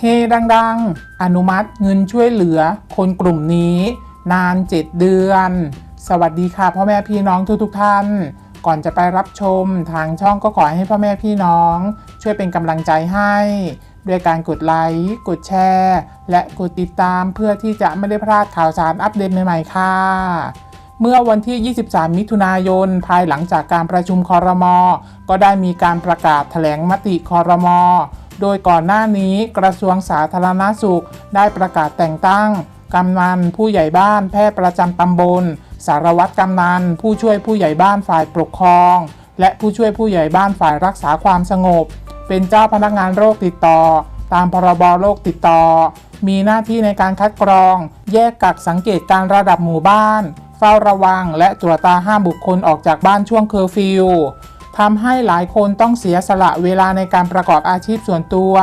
เฮดังๆ อนุมัติเงินช่วยเหลือคนกลุ่มนี้ นาน 7 เดือน สวัสดีค่ะพ่อแม่พี่น้องทุกๆท่าน ก่อนจะไปรับชมทางช่องก็ขอให้พ่อแม่พี่น้อง ช่วยเป็นกำลังใจให้ ด้วยการกดไลค์กดแชร์ และกดติดตามเพื่อที่จะไม่ได้พลาดข่าวสารอัปเดตใหม่ๆค่ะเมื่อวันที่ 23 มิถุนายน ภายหลังจากการประชุมคอรมอก็ได้มีการประกาศแถลงมติคอรมอ โดยก่อนหน้านี้กระทรวงสาธารณาสุข ได้ประกาศแต่งตั้งกำนันผู้ใหญ่บ้านแพทย์ประจำตำบล สารวัตรกำนันผู้ช่วยผู้ใหญ่บ้านฝ่ายปกครอง และผู้ช่วยผู้ใหญ่บ้านฝ่ายรักษาความสงบ เป็นเจ้าพนักงานโรคติดต่อ ตามพรบโรคติดต่อ มีหน้าที่ในการคัดกรอง แยกกักสังเกตการระดับหมู่บ้าน เฝ้าระวังและตรวจตาห้ามบุคคลออกจากบ้านช่วงเคอร์ฟิว ทำให้หลายคนต้องเสียสละเวลาในการประกอบอาชีพส่วนตัว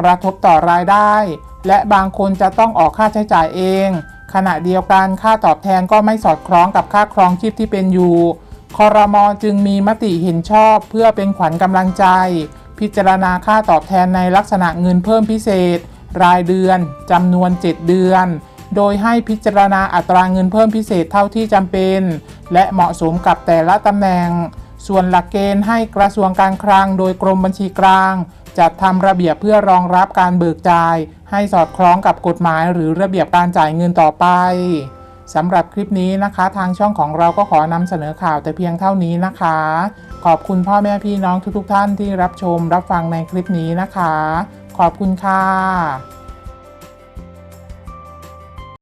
กระทบต่อรายได้ และบางคนจะต้องออกค่าใช้จ่ายเอง ขณะเดียวกันค่าตอบแทนก็ไม่สอดคล้องกับค่าครองชีพที่เป็นอยู่คอรมอจึงมีมติเห็นชอบเพื่อเป็นขวัญกำลังใจ พิจารณาค่าตอบแทนในลักษณะเงินเพิ่มพิเศษ รายเดือนจำนวน 7 เดือน โดยให้พิจารณาอัตราเงินเพิ่มพิเศษเท่าที่จำเป็น และเหมาะสมกับแต่ละตำแหน่ง ส่วนหลักเกณฑ์ให้กระทรวงการคลังโดยกรมบัญชีกลาง จัดทำระเบียบเพื่อรองรับการเบิกจ่าย ให้สอดคล้องกับกฎหมายหรือระเบียบการจ่ายเงินต่อไปสำหรับคลิปนี้นะคะ ทางช่องของเราก็ขอนำเสนอข่าวแต่เพียงเท่านี้นะคะ ขอบคุณพ่อแม่พี่น้องทุกๆ ท่านที่รับชมรับฟังในคลิปนี้นะคะ ขอบคุณค่ะ